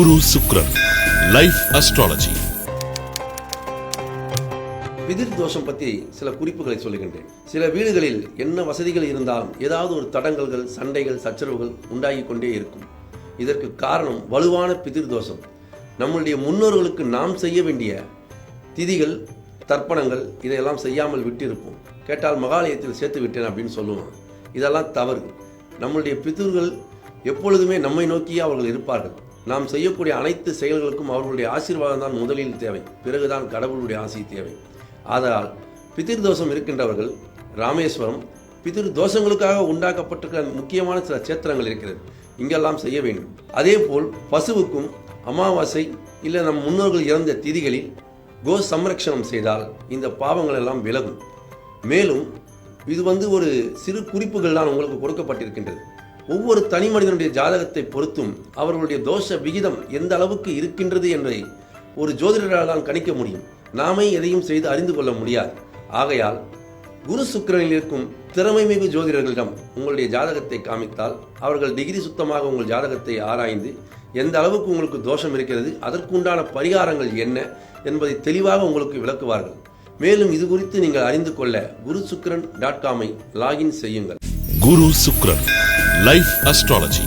குரு சுக்ரன் life astrology பிதிர் தோஷம் பற்றி சில குறிப்புகளை சொல்லுகின்றேன். சில வீடுகளில் என்ன வசதிகள் இருந்தாலும் ஏதாவது ஒரு தடங்கல்கள் சண்டைகள் சச்சரவுகள் உண்டாகி கொண்டே இருக்கும். இதற்கு காரணம் வலுவான பிதிர் தோஷம். நம்முடைய முன்னோர்களுக்கு நாம் செய்ய வேண்டிய திதிகள் தர்ப்பணங்கள் இதையெல்லாம் செய்யாமல் விட்டிருப்போம். கேட்டால் மகாலயத்தில் சேர்த்து விட்டேன் அப்படின்னு சொல்லுவோம் இதெல்லாம் தவறு. நம்மளுடைய பிதிர்கள் எப்பொழுதுமே நம்மை நோக்கியே அவர்கள் இருப்பார்கள். நாம் செய்யக்கூடிய அனைத்து செயல்களுக்கும் அவர்களுடைய ஆசீர்வாதம் தான் முதலில் தேவை. பிறகுதான் கடவுளுடைய ஆசை தேவை. ஆதலால் பிதிர்தோஷம் இருக்கின்றவர்கள் ராமேஸ்வரம் பிதிர் தோஷங்களுக்காக உண்டாக்கப்பட்டிருக்கிற முக்கியமான சில சேத்திரங்கள் இருக்கிறது. இங்கெல்லாம் செய்ய வேண்டும். அதேபோல் பசுவுக்கும் அமாவாசை இல்லை நம் முன்னோர்கள் இறந்த திதிகளில் கோ சம்ரக்ஷணம் செய்தால் இந்த பாவங்கள் எல்லாம் விலகும். மேலும் இது வந்து ஒரு சிறு குறிப்புகள் தான் உங்களுக்கு கொடுக்கப்பட்டிருக்கின்றது. ஒவ்வொரு தனி மனிதனுடைய ஜாதகத்தை பொறுத்தும் அவர்களுடைய தோஷ விகிதம் எந்த அளவுக்கு இருக்கின்றது என்பதை ஒரு ஜோதிடரால் தான் கணிக்க முடியும். நாமே எதையும் செய்து அறிந்து கொள்ள முடியாது. ஆகையால் குரு சுக்கரனில் இருக்கும் திறமை மிகு ஜோதிடர்களிடம் உங்களுடைய ஜாதகத்தை காமித்தால் அவர்கள் டிகிரி சுத்தமாக உங்கள் ஜாதகத்தை ஆராய்ந்து எந்த அளவுக்கு உங்களுக்கு தோஷம் இருக்கிறது அதற்குண்டான பரிகாரங்கள் என்ன என்பதை தெளிவாக உங்களுக்கு விளக்குவார்கள். மேலும் இது குறித்து நீங்கள் அறிந்து கொள்ள குரு சுக்ரன் டாட் காமை லாகின் செய்யுங்கள். குரு சுக்ரன் லைஃப் அஸ்ட்ராலஜி